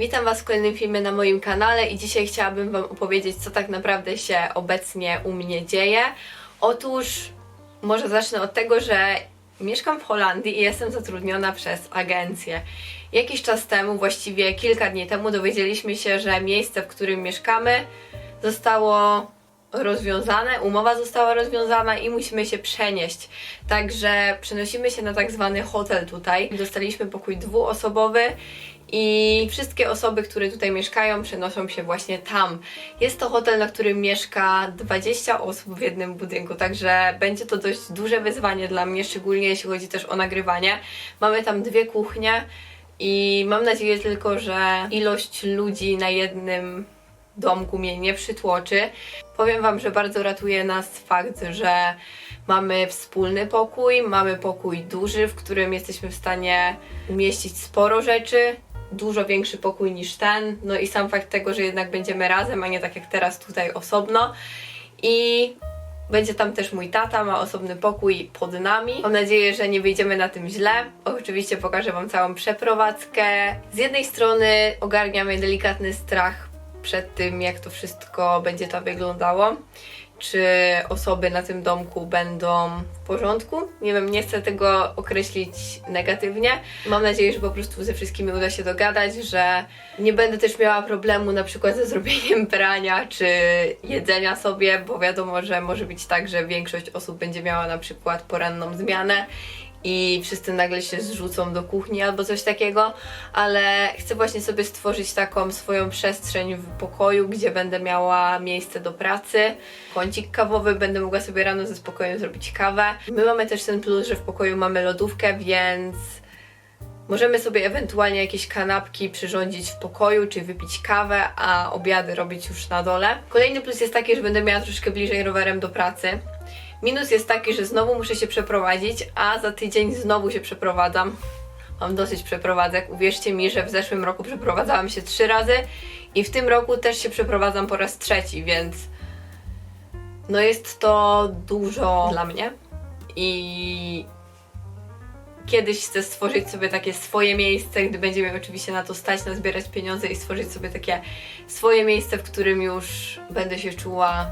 Witam Was w kolejnym filmie na moim kanale i dzisiaj chciałabym Wam opowiedzieć, co tak naprawdę się obecnie u mnie dzieje. Otóż, może zacznę od tego, że mieszkam w Holandii i jestem zatrudniona przez agencję. Jakiś czas temu, właściwie kilka dni temu, dowiedzieliśmy się, że miejsce, w którym mieszkamy, zostało rozwiązane, umowa została rozwiązana i musimy się przenieść. Także przenosimy się na tak zwany hotel tutaj. Dostaliśmy pokój dwuosobowy i wszystkie osoby, które tutaj mieszkają, przenoszą się właśnie tam. Jest to hotel, na którym mieszka 20 osób w jednym budynku, także będzie to dość duże wyzwanie dla mnie, szczególnie jeśli chodzi też o nagrywanie. Mamy tam dwie kuchnie i mam nadzieję tylko, że ilość ludzi na jednym domku mnie nie przytłoczy. Powiem Wam, że bardzo ratuje nas fakt, że mamy wspólny pokój, mamy pokój duży, w którym jesteśmy w stanie umieścić sporo rzeczy, dużo większy pokój niż ten, no i sam fakt tego, że jednak będziemy razem, a nie tak jak teraz tutaj osobno. I będzie tam też mój tata, ma osobny pokój pod nami. Mam nadzieję, że nie wyjdziemy na tym źle. Oczywiście pokażę Wam całą przeprowadzkę. Z jednej strony ogarnia mnie delikatny strach przed tym, jak to wszystko będzie tam wyglądało. Czy osoby na tym domku będą w porządku? Nie wiem, nie chcę tego określić negatywnie. Mam nadzieję, że po prostu ze wszystkimi uda się dogadać, że nie będę też miała problemu na przykład ze zrobieniem prania czy jedzenia sobie, bo wiadomo, że może być tak, że większość osób będzie miała na przykład poranną zmianę i wszyscy nagle się zrzucą do kuchni albo coś takiego, ale chcę właśnie sobie stworzyć taką swoją przestrzeń w pokoju, gdzie będę miała miejsce do pracy, kącik kawowy, będę mogła sobie rano ze spokojem zrobić kawę. My mamy też ten plus, że w pokoju mamy lodówkę, więc Możemy sobie ewentualnie jakieś kanapki przyrządzić w pokoju, czy wypić kawę, a obiady robić już na dole. Kolejny plus jest taki, że będę miała troszkę bliżej rowerem do pracy. Minus jest taki, że znowu muszę się przeprowadzić, a za tydzień znowu się przeprowadzam. Mam dosyć przeprowadzek. Uwierzcie mi, że w zeszłym roku przeprowadzałam się trzy razy i w tym roku też się przeprowadzam po raz trzeci, więc no jest to dużo dla mnie. I kiedyś chcę stworzyć sobie takie swoje miejsce, gdy będzie mi oczywiście na to stać, na zbierać pieniądze i stworzyć sobie takie swoje miejsce, w którym już będę się czuła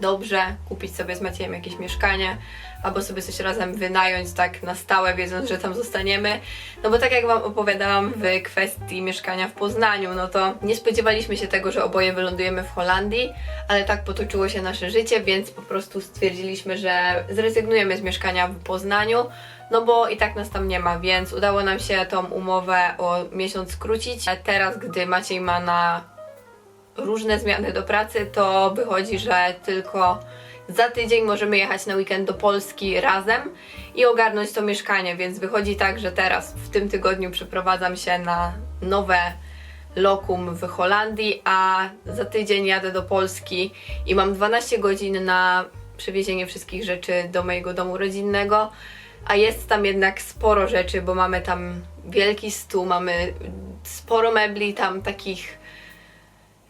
dobrze, kupić sobie z Maciejem jakieś mieszkanie, albo sobie coś razem wynająć tak na stałe, wiedząc, że tam zostaniemy. No bo tak jak Wam opowiadałam w kwestii mieszkania w Poznaniu, no to nie spodziewaliśmy się tego, że oboje wylądujemy w Holandii, ale tak potoczyło się nasze życie, więc po prostu stwierdziliśmy, że zrezygnujemy z mieszkania w Poznaniu, no bo i tak nas tam nie ma, więc udało nam się tą umowę o miesiąc skrócić. Teraz, gdy Maciej ma na różne zmiany do pracy, to wychodzi, że tylko za tydzień możemy jechać na weekend do Polski razem i ogarnąć to mieszkanie, więc wychodzi tak, że teraz w tym tygodniu przeprowadzam się na nowe lokum w Holandii, a za tydzień jadę do Polski i mam 12 godzin na przewiezienie wszystkich rzeczy do mojego domu rodzinnego, a jest tam jednak sporo rzeczy, bo mamy tam wielki stół, mamy sporo mebli tam takich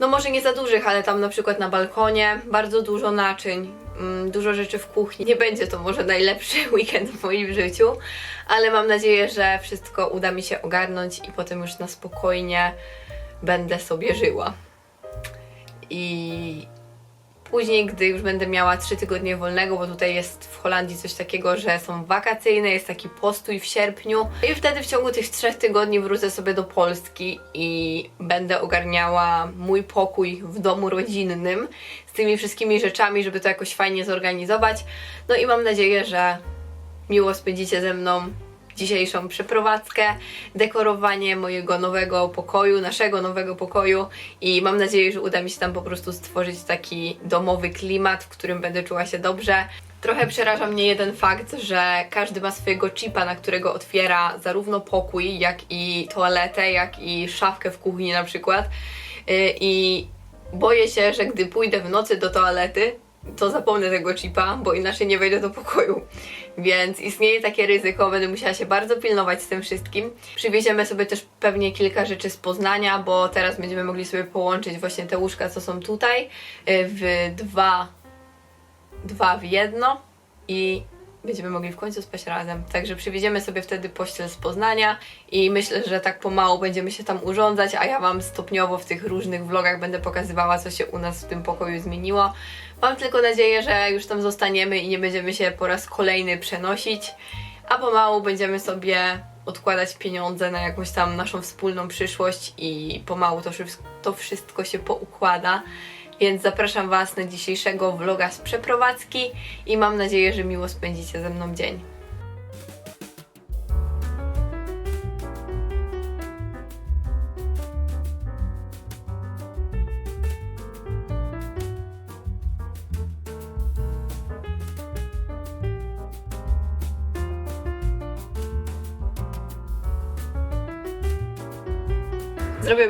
no może nie za dużych, ale tam na przykład na balkonie bardzo dużo naczyń, mm, dużo rzeczy w kuchni. Nie będzie to może najlepszy weekend w moim życiu, ale mam nadzieję, że wszystko uda mi się ogarnąć i potem już na spokojnie będę sobie żyła. I Później, gdy już będę miała 3 tygodnie wolnego, bo tutaj jest w Holandii coś takiego, że są wakacyjne, jest taki postój w sierpniu. I wtedy w ciągu tych 3 tygodni wrócę sobie do Polski i będę ogarniała mój pokój w domu rodzinnym z tymi wszystkimi rzeczami, żeby to jakoś fajnie zorganizować. No i mam nadzieję, że miło spędzicie ze mną dzisiejszą przeprowadzkę, dekorowanie mojego nowego pokoju, naszego nowego pokoju i mam nadzieję, że uda mi się tam po prostu stworzyć taki domowy klimat, w którym będę czuła się dobrze. Trochę przeraża mnie jeden fakt, że każdy ma swojego chipa, na którego otwiera zarówno pokój, jak i toaletę, jak i szafkę w kuchni na przykład. Yy, I boję się, że gdy pójdę w nocy do toalety, to zapomnę tego chipa, bo inaczej nie wejdę do pokoju. Więc istnieje takie ryzyko, będę musiała się bardzo pilnować z tym wszystkim. Przywieziemy sobie też pewnie kilka rzeczy z Poznania, bo teraz będziemy mogli sobie połączyć właśnie te łóżka, co są tutaj, y, w dwa, dwa w jedno i będziemy mogli w końcu spać razem. Także przywieziemy sobie wtedy pościel z Poznania i myślę, że tak pomału będziemy się tam urządzać, a ja Wam stopniowo w tych różnych vlogach będę pokazywała, co się u nas w tym pokoju zmieniło. Mam tylko nadzieję, że już tam zostaniemy i nie będziemy się po raz kolejny przenosić, a pomału będziemy sobie odkładać pieniądze na jakąś tam naszą wspólną przyszłość i pomału to, to wszystko się poukłada. Więc zapraszam Was na dzisiejszego vloga z przeprowadzki i mam nadzieję, że miło spędzicie ze mną dzień.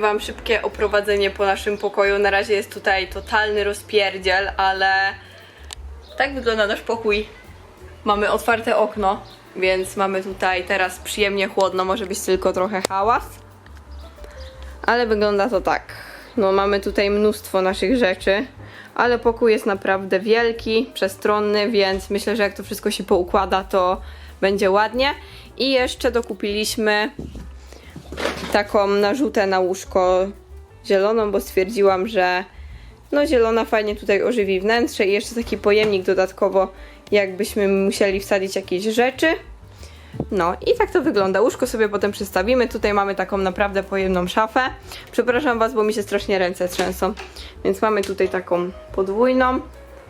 Wam szybkie oprowadzenie po naszym pokoju. Na razie jest tutaj totalny rozpierdziel, ale tak wygląda nasz pokój. Mamy otwarte okno, więc mamy tutaj teraz przyjemnie chłodno, może być tylko trochę hałas. Ale wygląda to tak. No mamy tutaj mnóstwo naszych rzeczy, ale pokój jest naprawdę wielki, przestronny, więc myślę, że jak to wszystko się poukłada, to będzie ładnie. I jeszcze dokupiliśmy taką narzutę na łóżko zieloną, bo stwierdziłam, że no zielona fajnie tutaj ożywi wnętrze i jeszcze taki pojemnik dodatkowo, jakbyśmy musieli wsadzić jakieś rzeczy. No i tak to wygląda. Łóżko sobie potem przystawimy. Tutaj mamy taką naprawdę pojemną szafę. Przepraszam Was, bo mi się strasznie ręce trzęsą. Więc mamy tutaj taką podwójną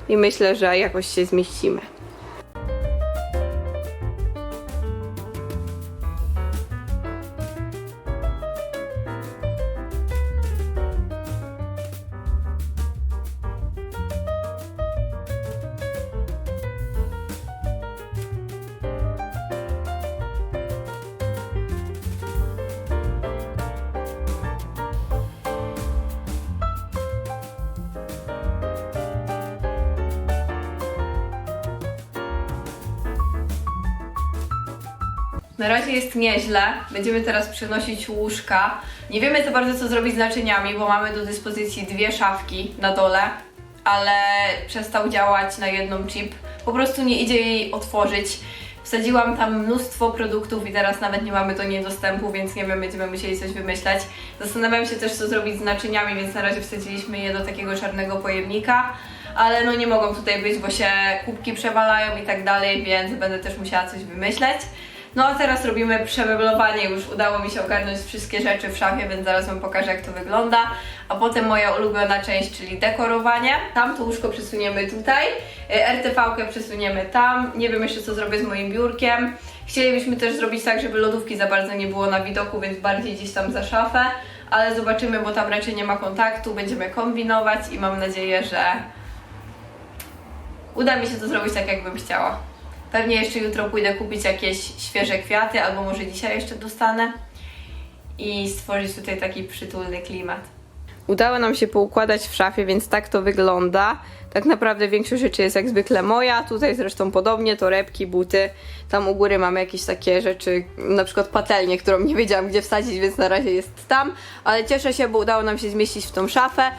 i myślę, że jakoś się zmieścimy. Na razie jest nieźle. Będziemy teraz przenosić łóżka. Nie wiemy za bardzo co zrobić z naczyniami, bo mamy do dyspozycji dwie szafki na dole, ale przestał działać na jedną chip. Po prostu nie idzie jej otworzyć. Wsadziłam tam mnóstwo produktów i teraz nawet nie mamy do niej dostępu, więc nie wiem, będziemy musieli coś wymyśleć. Zastanawiam się też co zrobić z naczyniami, więc na razie wsadziliśmy je do takiego czarnego pojemnika. Ale no nie mogą tutaj być, bo się kubki przewalają i tak dalej, więc będę też musiała coś wymyśleć. No a teraz robimy przemeblowanie, już udało mi się ogarnąć wszystkie rzeczy w szafie, więc zaraz Wam pokażę jak to wygląda. A potem moja ulubiona część, czyli dekorowanie. Tam to łóżko przesuniemy tutaj, RTV-kę przesuniemy tam. Nie wiem jeszcze co zrobię z moim biurkiem. Chcielibyśmy też zrobić tak, żeby lodówki za bardzo nie było na widoku, więc bardziej gdzieś tam za szafę. Ale zobaczymy, bo tam raczej nie ma kontaktu, będziemy kombinować i mam nadzieję, że uda mi się to zrobić tak, jakbym chciała. Pewnie jeszcze jutro pójdę kupić jakieś świeże kwiaty, albo może dzisiaj jeszcze dostanę i stworzyć tutaj taki przytulny klimat. Udało nam się poukładać w szafie, więc tak to wygląda. Tak naprawdę większość rzeczy jest jak zwykle moja, tutaj zresztą podobnie, torebki, buty. Tam u góry mamy jakieś takie rzeczy, na przykład patelnię, którą nie wiedziałam gdzie wsadzić, więc na razie jest tam. Ale cieszę się, bo udało nam się zmieścić w tą szafę.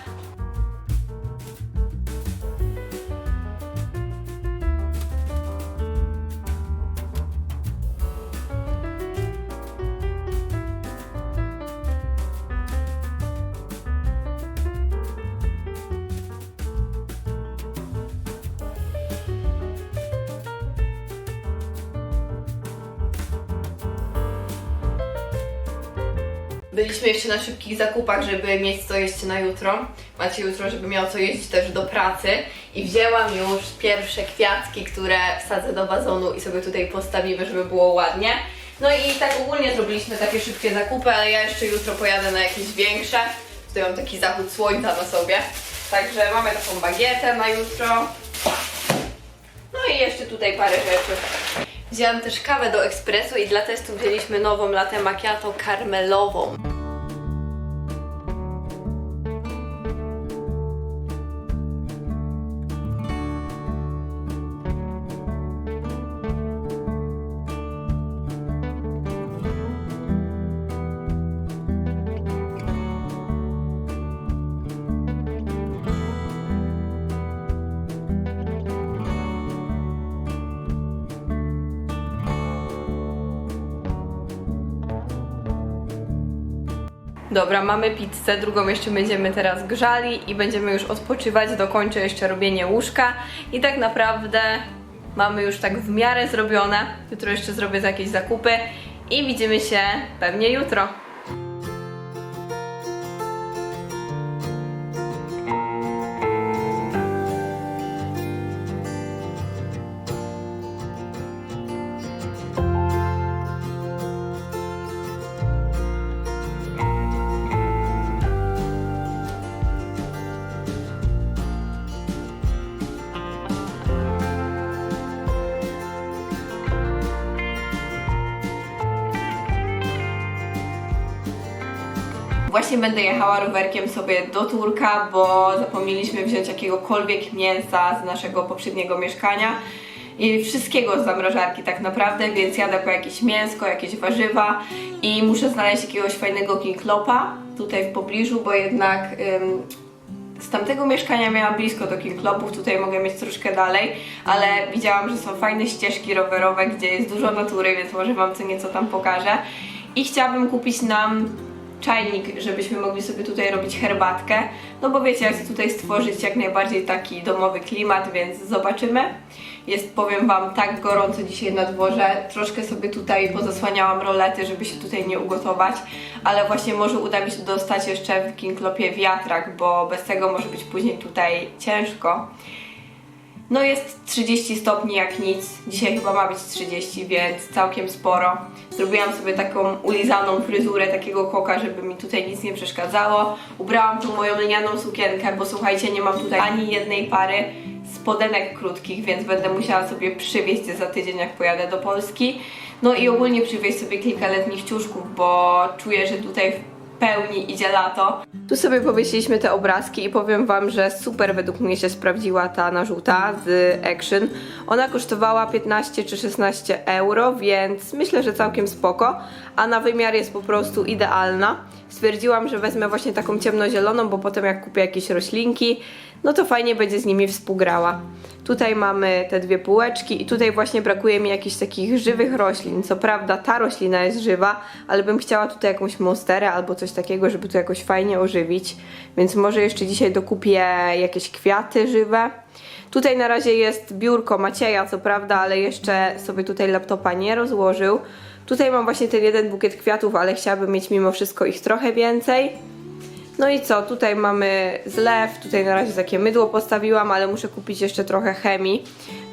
Byliśmy jeszcze na szybkich zakupach, żeby mieć co jeść na jutro. Macie jutro, żeby miał co jeść też do pracy. I wzięłam już pierwsze kwiatki, które wsadzę do wazonu i sobie tutaj postawimy, żeby było ładnie. No i tak ogólnie zrobiliśmy takie szybkie zakupy, ale ja jeszcze jutro pojadę na jakieś większe. Tutaj mam taki zachód słońca na sobie. Także mamy taką bagietę na jutro. No i jeszcze tutaj parę rzeczy. Wzięłam też kawę do ekspresu i dla testu wzięliśmy nową latte macchiato karmelową. Dobra, mamy pizzę, drugą jeszcze będziemy teraz grzali i będziemy już odpoczywać. Dokończę jeszcze robienie łóżka i tak naprawdę mamy już tak w miarę zrobione. Jutro jeszcze zrobię jakieś zakupy i widzimy się pewnie jutro. Właśnie będę jechała rowerkiem sobie do Turka, bo zapomnieliśmy wziąć jakiegokolwiek mięsa z naszego poprzedniego mieszkania i wszystkiego z zamrażarki tak naprawdę, więc jadę po jakieś mięsko, jakieś warzywa i muszę znaleźć jakiegoś fajnego kinklopa tutaj w pobliżu, bo jednak ym, z tamtego mieszkania miałam blisko do kinklopów, tutaj mogę mieć troszkę dalej, ale widziałam, że są fajne ścieżki rowerowe, gdzie jest dużo natury, więc może Wam co nieco tam pokażę. I chciałabym kupić nam czajnik, żebyśmy mogli sobie tutaj robić herbatkę. No bo wiecie, ja chcę tutaj stworzyć jak najbardziej taki domowy klimat, więc zobaczymy. Jest, powiem Wam, tak gorąco dzisiaj na dworze. Troszkę sobie tutaj pozasłaniałam rolety, żeby się tutaj nie ugotować, ale właśnie może uda mi się dostać jeszcze w Kinklopie wiatrak, bo bez tego może być później tutaj ciężko. No jest 30 stopni jak nic. Dzisiaj chyba ma być 30, więc całkiem sporo. Zrobiłam sobie taką ulizaną fryzurę, takiego koka, żeby mi tutaj nic nie przeszkadzało. Ubrałam tu moją lnianą sukienkę, bo słuchajcie, nie mam tutaj ani jednej pary spodenek krótkich, więc będę musiała sobie przywieźć za tydzień, jak pojadę do Polski. No i ogólnie przywieźć sobie kilka letnich ciuszków, bo czuję, że tutaj w pełni idzie lato. Tu sobie powiesiliśmy te obrazki i powiem Wam, że super według mnie się sprawdziła ta narzuta z Action. Ona kosztowała 15 czy 16 euro, więc myślę, że całkiem spoko, a na wymiar jest po prostu idealna. Stwierdziłam, że wezmę właśnie taką ciemnozieloną, bo potem jak kupię jakieś roślinki, no to fajnie będzie z nimi współgrała. Tutaj mamy te dwie półeczki i tutaj właśnie brakuje mi jakichś takich żywych roślin. Co prawda ta roślina jest żywa, ale bym chciała tutaj jakąś monsterę albo coś takiego, żeby to jakoś fajnie ożywić. Więc może jeszcze dzisiaj dokupię jakieś kwiaty żywe. Tutaj na razie jest biurko Macieja, co prawda, ale jeszcze sobie tutaj laptopa nie rozłożył. Tutaj mam właśnie ten jeden bukiet kwiatów, ale chciałabym mieć mimo wszystko ich trochę więcej. No i co, tutaj mamy zlew, tutaj na razie takie mydło postawiłam, ale muszę kupić jeszcze trochę chemii,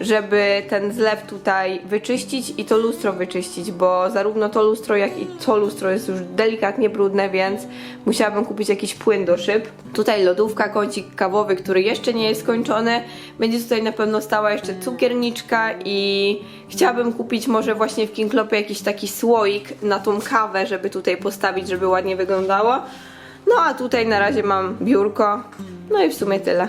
żeby ten zlew tutaj wyczyścić i to lustro wyczyścić, bo zarówno to lustro, jak i to lustro jest już delikatnie brudne, więc musiałabym kupić jakiś płyn do szyb. Tutaj lodówka, kącik kawowy, który jeszcze nie jest skończony. Będzie tutaj na pewno stała jeszcze cukierniczka i chciałabym kupić może właśnie w Kinklopie jakiś taki słoik na tą kawę, żeby tutaj postawić, żeby ładnie wyglądało. No a tutaj na razie mam biurko. No i w sumie tyle.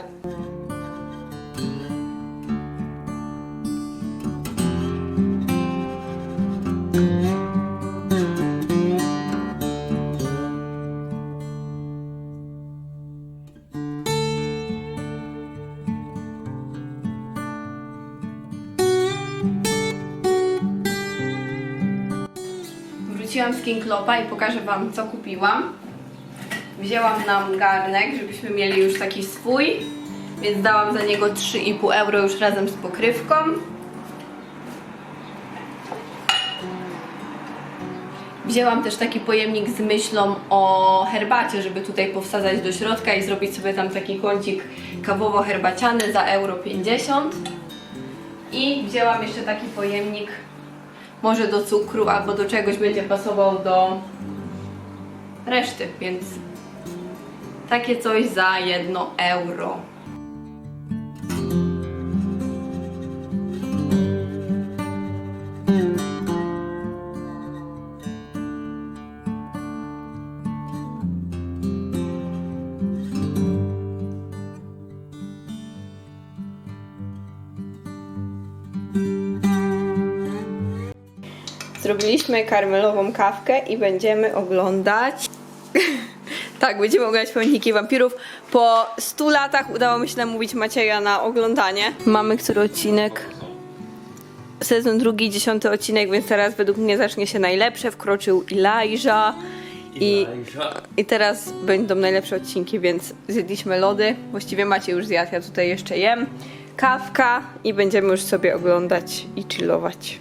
Wróciłam z Kinklopa i pokażę Wam co kupiłam. Wzięłam nam garnek, żebyśmy mieli już taki swój, więc dałam za niego 3,5 euro już razem z pokrywką. Wzięłam też taki pojemnik z myślą o herbacie, żeby tutaj powsadzać do środka i zrobić sobie tam taki kącik kawowo-herbaciany za euro 50. I wzięłam jeszcze taki pojemnik może do cukru albo do czegoś będzie pasował do reszty, więc takie coś za jedno euro. Zrobiliśmy karmelową kawkę i będziemy oglądać Tak, będziemy oglądać Pamiętniki Wampirów. Po 100 latach udało mi się namówić Macieja na oglądanie. Mamy który odcinek? Sezon drugi, dziesiąty odcinek, więc teraz według mnie zacznie się najlepsze. Wkroczył Elijah I. I teraz będą najlepsze odcinki, więc zjedliśmy lody. Właściwie macie już zjadł, ja tutaj jeszcze jem. Kawka i będziemy już sobie oglądać i chillować.